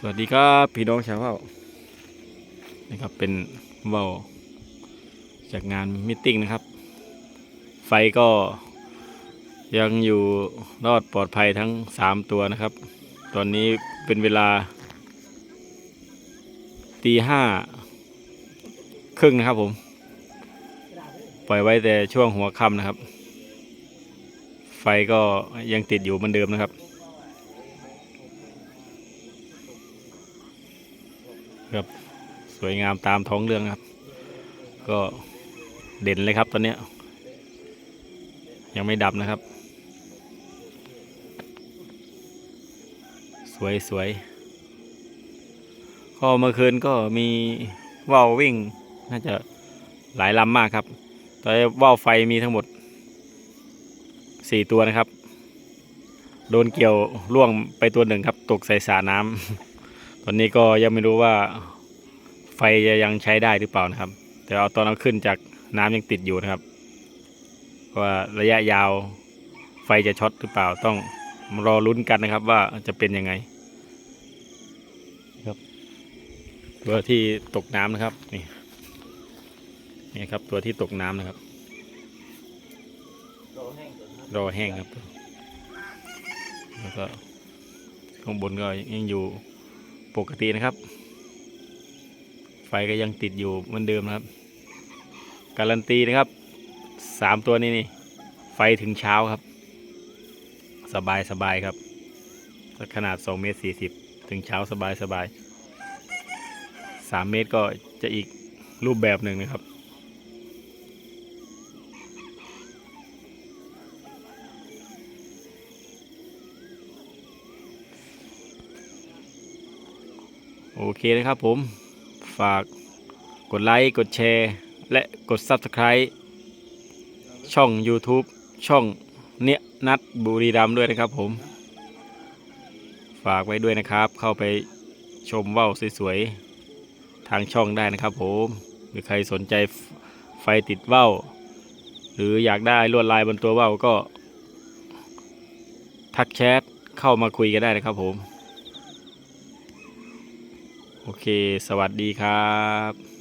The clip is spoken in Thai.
สวัสดีครับพี่น้องชาวเผ่านะครับเป็นเว่าจากงานมิทติ้งนะครับ ไฟก็ยังอยู่รอดปลอดภัยทั้ง 3 ตัวนะครับ ตอนนี้เป็นเวลาตีห้าครึ่งนะครับผม ปล่อยไว้แต่ช่วงหัวค่ำนะครับ ไฟก็ยังติดอยู่เหมือนเดิมนะครับ ครับ สวยงามตามท้องเรื่องครับ ก็เด่นเลยครับตอนเนี้ยยังไม่ดับนะครับ สวยสวยก็เมื่อคืนก็มีว่าววิ่งน่าจะหลายลำมากครับ ตอนนี้ว่าวไฟมีทั้งหมดสี่ตัวนะครับ โดนเกี่ยวล่วงไปตัวหนึ่งครับ ตกใส่สระน้ำ ตอนนี้ก็ยังไม่รู้ว่าไฟจะยังใช้ได้หรือเปล่านะครับ แต่เอาตอนเอาขึ้นจากน้ำยังติดอยู่นะครับ ว่าระยะยาวไฟจะช็อตหรือเปล่าต้องรอลุ้นกันนะครับ ว่าจะเป็นยังไงครับตัวที่ตกน้ำนะครับนี่นี่ครับตัวที่ตกน้ำนะครับรอแห้งครับแล้วก็ข้างบนก็ยังอยู่ ปกตินะครับ ไฟก็ยังติดอยู่เหมือนเดิมนะครับ การันตีนะครับสามตัวนี้นี่ ไฟถึงเช้าครับ สบายสบายครับขนาดสองเมตรสี่สิบถึงเช้าสบายสบายสามเมตรก็จะอีกรูปแบบหนึ่งนะครับ โอเคนะครับผม ฝากกดไลค์ กดแชร์ และกด Subscribe ช่อง YouTube ช่องเนี้ยนัดบุรีรัมย์ด้วยนะครับผม ฝากไว้ด้วยนะครับ เข้าไปชมว่าวสวยๆ ทางช่องได้นะครับผมหรือใครสนใจไฟติดว่าวหรืออยากได้ลวดลายบนตัวว่าวก็ ทักแชทเข้ามาคุยกันได้นะครับผม โอเค สวัสดีครับ